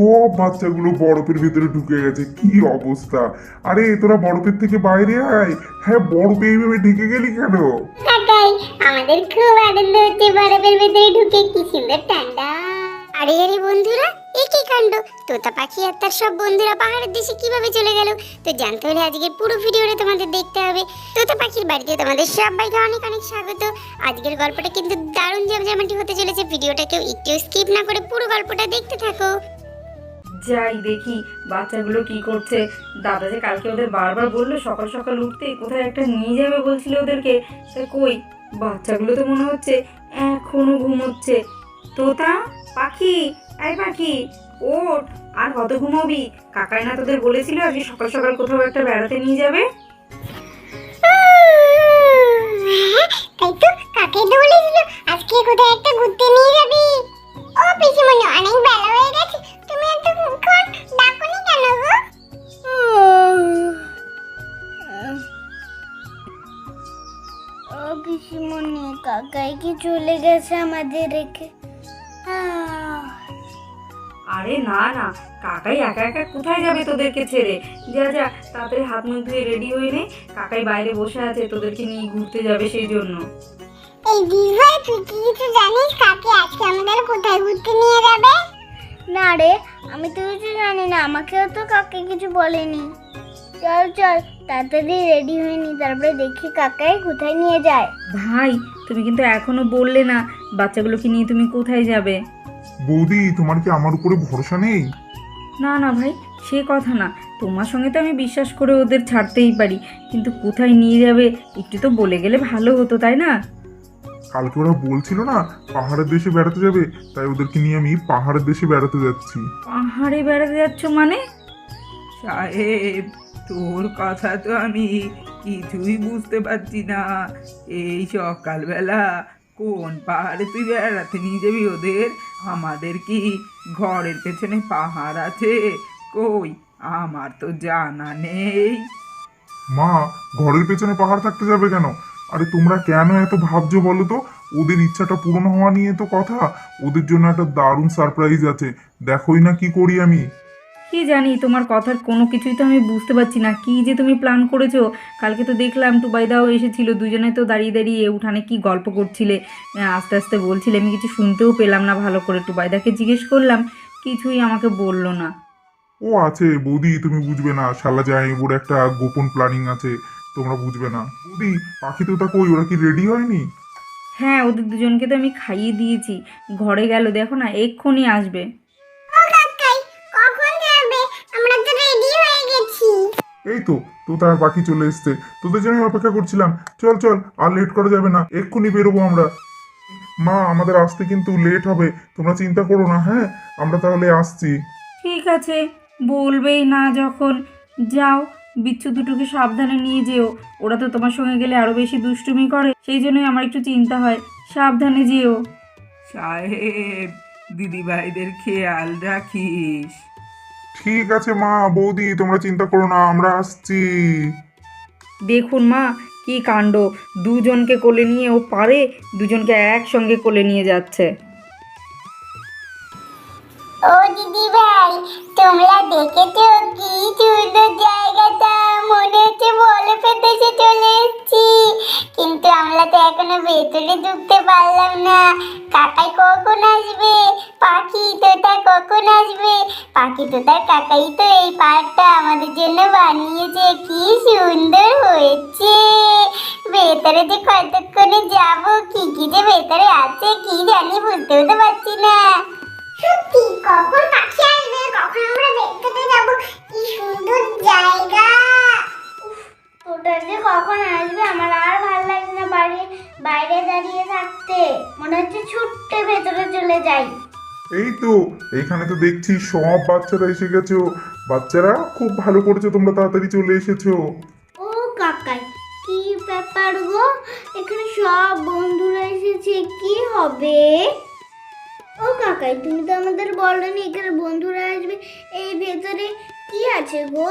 সব বাচ্চাগুলো বরফের ভিতরে ঢুকে গেছে, কি অবস্থা? আরে, তোরা বরফের থেকে বাইরে আয়। হ্যাঁ বরফে এইভাবে ঢেকে গেলি কেন? আমাদের খুব আনন্দ হচ্ছে বরফের ভেতরে ঢুকে, কি সুন্দর ঠান্ডা। আরে আরে, বন্ধুরা, এ কি কাণ্ড? তোতা পাখি আর তার সব বন্ধুরা পাহাড়ের দেশে কীভাবে চলে গেল? তো জানতে হলে আজকের পুরো ভিডিওটা তোমাদের দেখতে হবে। তোতা পাখির বাড়িতে তোমাদের সবাইকে অনেক অনেক স্বাগত। আজকের গল্পটা কিন্তু দারুণ জমজমাটি হতে চলেছে। ভিডিওটা কেউ একটু স্কিপ না করে পুরো গল্পটা দেখতে থাকো। যাই দেখি বাচ্চাগুলো কি করছে। দাদা যে কালকে ওদের বারবার বলল সকাল সকাল উঠতে, কোথায় একটা নিয়ে যাবে বলছিল ওদেরকে। সে কই? বাচ্চাগুলো তো মনে হচ্ছে এখনও ঘুমোচ্ছে। তোতা, পাখি আই পাখি, ওঠ, আর কত ঘুমোবি? কাকাই না তোদের বলেছিল আজকে সকাল সকাল কোথাও একটা বেড়াতে নিয়ে যাবে? আজকে কোথায় একটা ঘুরতে নিয়ে যাবি। ও পিসিমণি, অনেক বেলা হয়ে গেছে। এতক্ষণ ডাকনি কেন গো? ও পিসিমণি কাকাই কি চলে গেছে আমাদের রেখে আরে না না কাকাই একা একা কোথায় যাবে তোদেরকে ছেড়ে? যা যা তাড়াতাড়ি হাত মুখ ধুয়ে রেডি হয়ে নে। কাকাই বাইরে বসে আছে তোদেরকে নিয়ে ঘুরতে যাবে সেই জন্য। এই দিদিভাই তুই কি কিছু জানিস? কাকে আজকে আমাদের কোথায় ঘুরতে নিয়ে যাবে? না রে আমি তো কিছু জানি না আমাকেও তো কাকে কিছু বলেনি। চল চল তাড়াতাড়ি রেডি হয়ে নি তারপরে দেখি কাকাই কোথায় নিয়ে যায়। ভাই তুমি কিন্তু এখনও বললে না বাচ্চাগুলোকে নিয়ে তুমি কোথায় যাবে? বৌদি তোমার কি আমার উপরে ভরসা নেই? না না ভাই সে কথা না। তোমার সঙ্গে তো আমি বিশ্বাস করে ওদের ছাড়তেই পারি কিন্তু কোথায় নিয়ে যাবে একটু তো বলে গেলে ভালো হতো তাই না? কালকে ওরা বলছিল না পাহাড়ের দেশে বেড়াতে যাবে তাই ওদেরকে নিয়ে আমি পাহাড়ের দেশে বেড়াতে যাচ্ছি। পাহাড়ে বেড়াতে যাচ্ছ মানে? সাহেব তোর কথা তো আমি কিছুই বুঝতে পারছি না। এই সকালবেলা কোন পাহাড়ে তুই বেড়াতে নিয়ে যাবি ওদের? আমাদের কি ঘরের পেছনে পাহাড় আছে? কই আমার তো জানা নেই। মা ঘরের পেছনে পাহাড় থাকতে যাবে কেন? আরে তোমরা কেন এত ভাবছ বলো তো? ওদের ইচ্ছাটা পূরণ হওয়া নিয়ে তো কথা। ওদের জন্য একটা দারুণ সারপ্রাইজ আছে। দেখোই না কি করি আমি। কি জানি তোমার কথার কোনো কিছুই তো আমি বুঝতে পারছি না। কি যে তুমি প্ল্যান করেছ? কালকে তো দেখলাম টুবাইদাও এসেছিল। দুজনে তো দাঁড়িয়ে দাঁড়িয়ে উঠানে কি গল্প করছিলে। আস্তে আস্তে বলছিলে আমি কিছু শুনতেও পেলাম না ভালো করে। টুবাইদাকে জিজ্ঞেস করলাম কিছুই আমাকে বলল না। ও আছে বৌদি তুমি বুঝবে না। শালা ওর একটা গোপন প্ল্যানিং আছে। তোমরা বুঝবে না। বৌদি পাখি তো তা কই? ওরা কি রেডি হয়নি? হ্যাঁ ওদের দুজনকে তো আমি খাইয়ে দিয়েছি। ঘরে গেল দেখো না এক্ষুনি আসবে। ও কাকাই কখন যাবে? আমরা তো রেডি হয়ে গেছি। এই তো তো তার পাখি চলে এসছে। তোদের জন্য অপেক্ষা করছিলাম। চল চল আর লেট করা যাবে না। এক্ষুনি বেরোবো আমরা। মা আমাদের আসতে কিন্তু লেট হবে। তোমরা চিন্তা করো না হ্যাঁ? আমরা তাহলে আসছি। ঠিক আছে বলবেই না যখন। যাও বিচ্ছু দুটোকে সাবধানে নিয়ে যেও। ওরা তো তোমার সঙ্গে গেলে আরও বেশি দুষ্টুমি করে। সেই জন্যই আমার একটু চিন্তা হয়। সাবধানে যেও। সাহেব দিদিভাইদের খেয়াল রাখিস। ঠিক আছে মা বৌদি তোমরা চিন্তা করো না আমরা আসছি। দেখুন মা কি কাণ্ড। দুজনকে কোলে নিয়ে ও পারে দুজনকে একসঙ্গে কোলে নিয়ে যাচ্ছে। ও দিদি ভাই তোমরা দেখেছ ভেতরে ঢুকতে পারলাম না। কাকাই কখন আসবে? পাখি তোতা কখন আসবে? পাখি তোতার কাকাই তো এই পার্কটা আমাদের জন্য বানিয়েছে। কি সুন্দর হয়েছে। ভেতরে যে কতক্ষণে যাব, কি কি যে ভেতরে আছে, কি জানি বুঝতেও তো পারছি না। সত্যি, কখন পাখি আসবে, কখন আমরা ভেতরে যাব? কি সুন্দর জায়গা। যে কখন আসবে? আমার আর ভালো লাগছে না বাড়ি বাইরে দাঁড়িয়ে থাকতে। মনে হচ্ছে ছুটতে ভেতরে চলে যাই। এই তো এখানে তো দেখছি সব বাচ্চারা এসে গেছো। বাচ্চারা খুব ভালো করেছ তোমরা তাড়াতাড়ি চলে এসেছ। ও কাকাই কি ব্যাপার গো? এখানে সব বন্ধুরা এসেছে কি হবে? ও কাকাই তুমি তো আমাদের বলনি এখানে বন্ধুরা আসবে। এই ভেতরে কি আছে গো?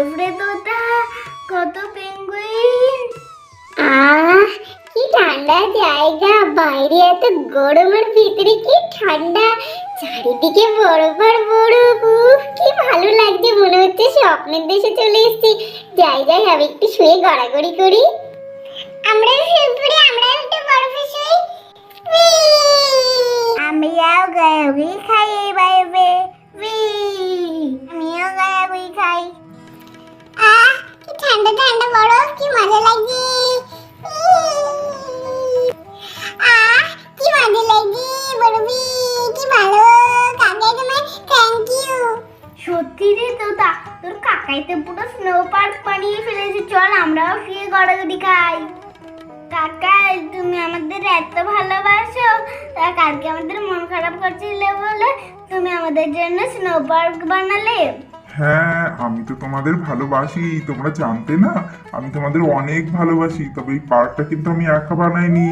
সুন্দর বরফ রে তোতা কত পেঙ্গুইন আহ কি ঠান্ডা জায়গা। বাইরে এত গরমের ভিতরে কি ঠান্ডা। চারিদিকে বরফ আর বরফ উফ কি ভালো লাগছে মনে হচ্ছে স্বপ্নের দেশে চলে এসেছি। যাই যাই আমি একটু শুয়ে গড়াগড়ি করি। আমরা শুয়ে পড়ি আমরা একটু বরফে শুই আমরাও গায়াবি খাই বাইবে আমিও ঠান্ডা বরফ কি মজা লাগছে কাকাই সত্যি রে তোতা তোর কাকাইতে পুরো স্নো পার্ক বানিয়ে ফেলেছে চল আমরাও শুয়ে গড়াগড়ি খাই কাকাই তুমি আমাদের এত ভালোবাসো কালকে আমাদের মন খারাপ করছিলে বলে তুমি আমাদের জন্য স্নো পার্ক বানালে হ্যাঁ আমি তো তোমাদের ভালোবাসি তোমরা জানতে না আমি তোমাদের অনেক ভালোবাসি তবে এই পার্কটা কিন্তু আমি একা বানাইনি।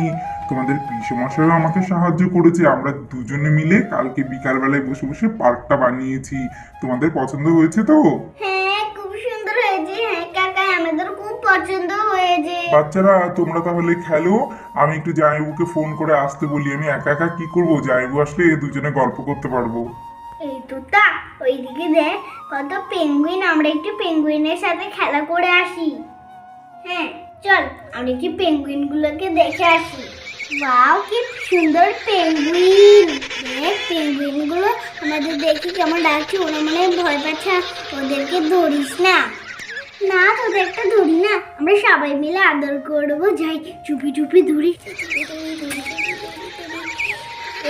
তোমাদের পিসমশাইও আমাকে সাহায্য করেছে আমরা দুজনে মিলে কালকে বিকালবেলায় বসে বসে পার্কটা বানিয়েছি। তোমাদের পছন্দ হয়েছে তো? হ্যাঁ খুব সুন্দর হয়েছে হ্যাঁ কাকাই আমাদের খুব পছন্দ হয়েছে। বাচ্চারা তোমরা তাহলে খেলো আমি একটু জামাইবুকে ফোন করে আসতে বলি আমি একা একা কি করব? জামাইবু আসলে দুজনে গল্প করতে পারব। এই তোতা ওইদিকে দেখ, কত পেঙ্গুইন আমরা একটু পেঙ্গুইনের সাথে খেলা করে আসি। হ্যাঁ চল, আমরা একটু পেঙ্গুইন গুলোকে দেখে আসি। ওয়াও, কি সুন্দর পেঙ্গুইন পেঙ্গুইনগুলো আমাদের দেখি কেমন ডাকছে ওরা মনে ভয় পাচ্ছে, ওদেরকে ধরিস না। না তোদেরটা ধরি না, আমরা সবাই মিলে আদর করব, যাই, চুপি চুপি ধরি।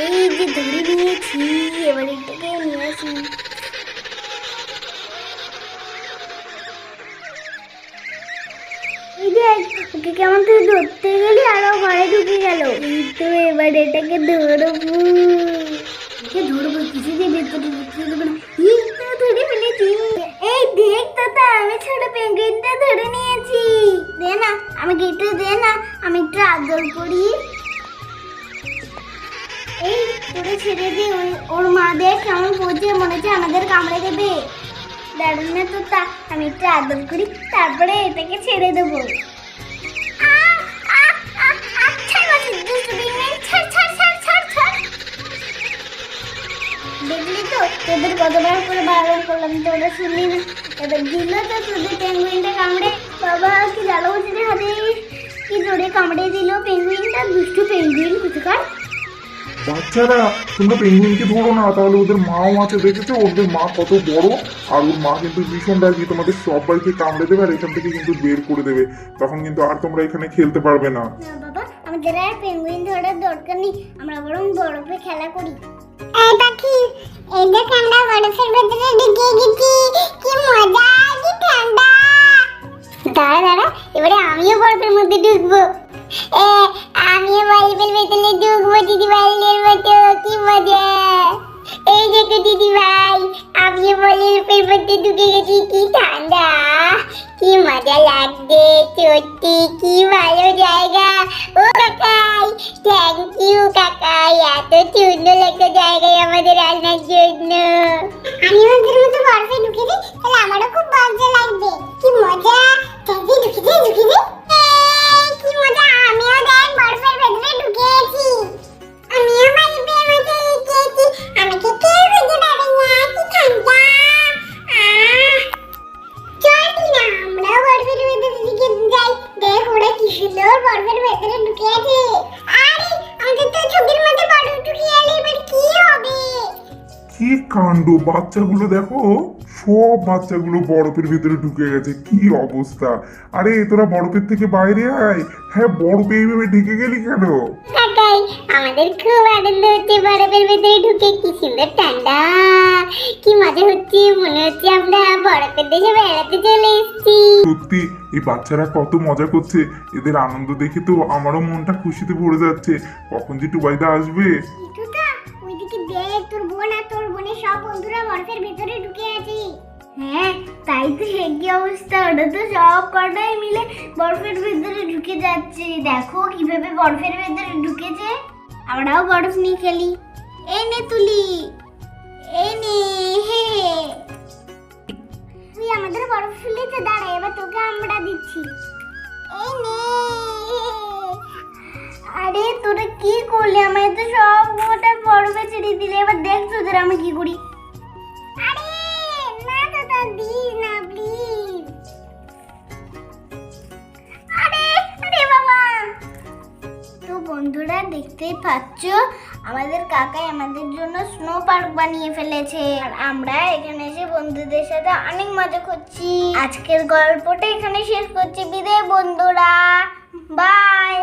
এই যে ধরে নিয়েছি, এবার এটাকে নিয়ে আসি। কেমন তুই ধরতে গেলি আরও ঘরে ঢুকে গেল। এই তো এবার এটাকে ধরবো। একে ধরবো কিছুতেই বের করতে দেবো না এই দেখ তো আমি ছোট পেঙ্গুইনটা ধরে নিয়েছি। দে না, আমাকে একটু দে না, আমি একটু আদর করি। এই তোরে ছেড়ে দে, ওই- ওর মা দেখ কেমন করছে মনে হচ্ছে আমাদের কামড়ে দেবে। দাঁড়ান তো তা, আমি একটু আদর করি, তারপরে এটাকে ছেড়ে দেবো। দেখলি তো? তোদের কতবার করে বারবার করলাম তোরা শুনলি না? এবার দিল তো তোদের পেঙ্গুইনটা কামড়ে। বাবা কি জ্বালা হাতে? কি জোরে কামড়ে দিল পেঙ্গুইনটা? দুষ্টু পেঙ্গুইন কোথাকার? বাচ্চারা তোমরা পেঙ্গুইনকে ধরো না তাহলে ওদের মাও আছে দেখেছ ওদের মা কত বড়। আর ওর মা কিন্তু ভীষণ রাগি তোমাদের সবাইকে কামড়ে দেবে আর এখান থেকে কিন্তু বের করে দেবে। তখন কিন্তু আর তোমরা এখানে খেলতে পারবে না। আমাদের আর পেঙ্গুইন ধরার দরকার নেই, আমরা বরং বরফে খেলা করি। এই পাখি, এই দেখ আমরা বরফের ভেতরে সত্যি কি ভালো জায়গা? ও কাকাই থ্যাংক ইউ কাকাই, এত সুন্দর একটা জায়গায় আমাদের আনার জন্য। আমি ওদের মতো বরফে ঢুকে দিই, তাহলে আমারও খুব মজা লাগবে। কি মজা? তাহলে ঢুকে দিই ঢুকে দিই। কি মজা, আমিও দেখ বরফের ভেতরে ঢুকেছি। আমিও কাণ্ড বাচ্চাগুলো দেখো সব বাচ্চাগুলো বরফের ভিতরে ঢুকে গেছে কি অবস্থা? আরে তোরা বরফের থেকে বাইরে আয়। হ্যাঁ বরফে এইভাবে ঢেকে গেলি কেন? কাকাই আমাদের খুব আনন্দ হচ্ছে বরফের ভেতরে ঢুকে কি সুন্দর ঠান্ডা। কি মজা হচ্ছে মনে হচ্ছে আমরা বরফের দেশে বেড়াতে চলে এসেছি। সত্যি এই বাচ্চারা কত মজা করছে। এদের আনন্দ দেখে তো আমারও মনটা খুশিতে ভরে যাচ্ছে। কখন যে টুবাইদা আসবে। সব বন্ধুরা বরফের ভেতরে ঢুকে আছি। হ্যাঁ তাই তো একই অবস্থা। ওটা তো সব কটাই মিলে বরফের ভেতরে ঢুকে যাচ্ছে। দেখো কীভাবে বরফের ভেতরে ঢুকেছে। আমরাও বরফ নিয়ে খেলি। এই নে তুলি। কি করলি? আমায় তো সব গোটা বরফে ছেড়ে দিলে। এবার দেখ তোদের আমি কি করি। আরে না দাদা দিস না প্লিজ আরে আরে বাবা। তো বন্ধুরা দেখতেই পাচ্ছ আমাদের কাকাই আমাদের জন্য স্নো পার্ক বানিয়ে ফেলেছে। আর আমরা এখানে এসে বন্ধুদের সাথে অনেক মজা করছি। আজকের গল্পটা এখানে শেষ করছি। বিদায় বন্ধুরা। বাই